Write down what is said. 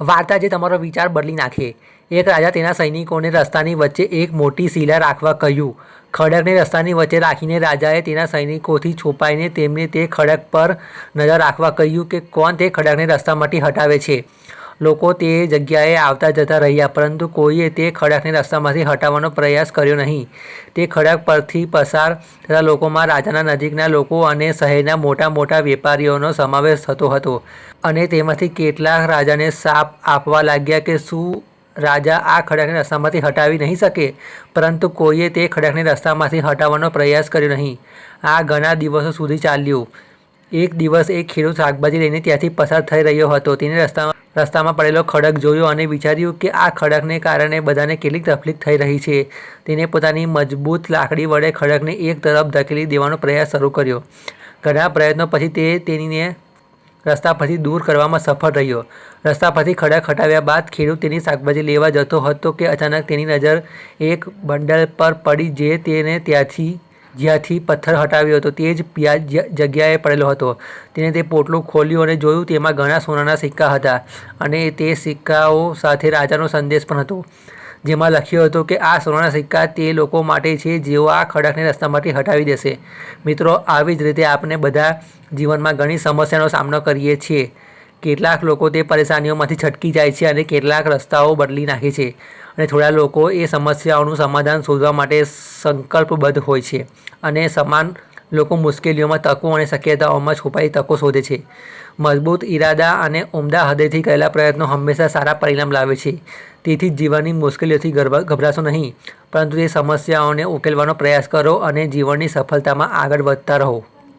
વાર્તા જે તમારો વિચાર બદલી નાખે. એક રાજા તેના સૈનિકોને રસ્તાની વચ્ચે એક મોટી શિલા રાખવા કહ્યું. ખડકને રસ્તાની વચ્ચે રાખીને રાજાએ તેના સૈનિકોથી છુપાઈને તેમને તે ખડક પર નજર રાખવા કહ્યું કે કોણ તે ખડકને રસ્તામાંથી હટાવે છે. લોકો તે જગ્યાએ આવતા જતા રહ્યા, પરંતુ કોઈએ તે ખડકને રસ્તામાંથી હટાવવાનો પ્રયાસ કર્યો નહીં. તે ખડક પરથી પસાર થતા લોકોમાં રાજાના નજીકના લોકો અને શહેરના મોટા મોટા વેપારીઓનો સમાવેશ થતો હતો અને તેમાંથી કેટલાક રાજાને સાપ આપવા લાગ્યા કે શું રાજા આ ખડકને રસ્તામાંથી હટાવી નહીં શકે, પરંતુ કોઈએ તે ખડકને રસ્તામાંથી હટાવવાનો પ્રયાસ કર્યો નહીં. આ ઘણા દિવસો સુધી ચાલ્યું. એક દિવસ એક ખેડૂત શાકભાજી લઈને ત્યાંથી પસાર થઈ રહ્યો હતો. તેને રસ્તામાં રસ્તામાં પડેલો ખડક જોયો અને વિચાર્યું કે આ ખડકને કારણે બધાને કેટલીક તકલીફ થઈ રહી છે. તેને પોતાની મજબૂત લાકડી વડે ખડકને એક તરફ ધકેલી દેવાનો પ્રયાસ શરૂ કર્યો. ઘણા પ્રયત્નો પછી તે તેણીને રસ્તા પરથી દૂર કરવામાં સફળ રહ્યો. રસ્તા પરથી ખડક હટાવ્યા બાદ ખેડૂત તેની શાકભાજી લેવા જતો હતો કે અચાનક તેની નજર એક બંડલ પર પડી જે તેને ત્યાંથી જ્યાંથી પથ્થર હટાવ્યો હતો, તે જ જગ્યાએ પડેલો હતો. તેણે તે પોટલું ખોલ્યું અને જોયું તેમાં ઘણા સોનાના સિક્કા હતા અને તે સિક્કાઓ સાથે રાજાનો સંદેશ પણ હતો. જેમાં લખ્યું હતું કે, આ સોનાના સિક્કા તે લોકો માટે છે, જેઓ આ ખડકને રસ્તામાંથી હટાવી દેશે. મિત્રો, આવી જ રીતે આપણે બધા જીવનમાં ઘણી સમસ્યાનો સામનો કરીએ છીએ. કેટલાક લોકો તે પરેશાનીઓમાંથી છટકી જાય છે અને કેટલાક રસ્તાઓ બદલી નાખે છે અને થોડા લોકો એ સમસ્યાઓનું સમાધાન શોધવા માટે સંકલ્પબદ્ધ હોય છે અને સમાન લોકો મુશ્કેલીઓમાં તકો અને શક્યતાઓમાં છુપાઈ તકો શોધે છે. મજબૂત ઈરાદા અને ઉમદા હૃદયથી કરેલા પ્રયત્નો હંમેશા સારા પરિણામ લાવે છે. તેથી જ જીવનની મુશ્કેલીઓથી ગભરાશો નહીં, પરંતુ તે સમસ્યાઓને ઉકેલવાનો પ્રયાસ કરો અને જીવનની સફળતામાં આગળ વધતા રહો.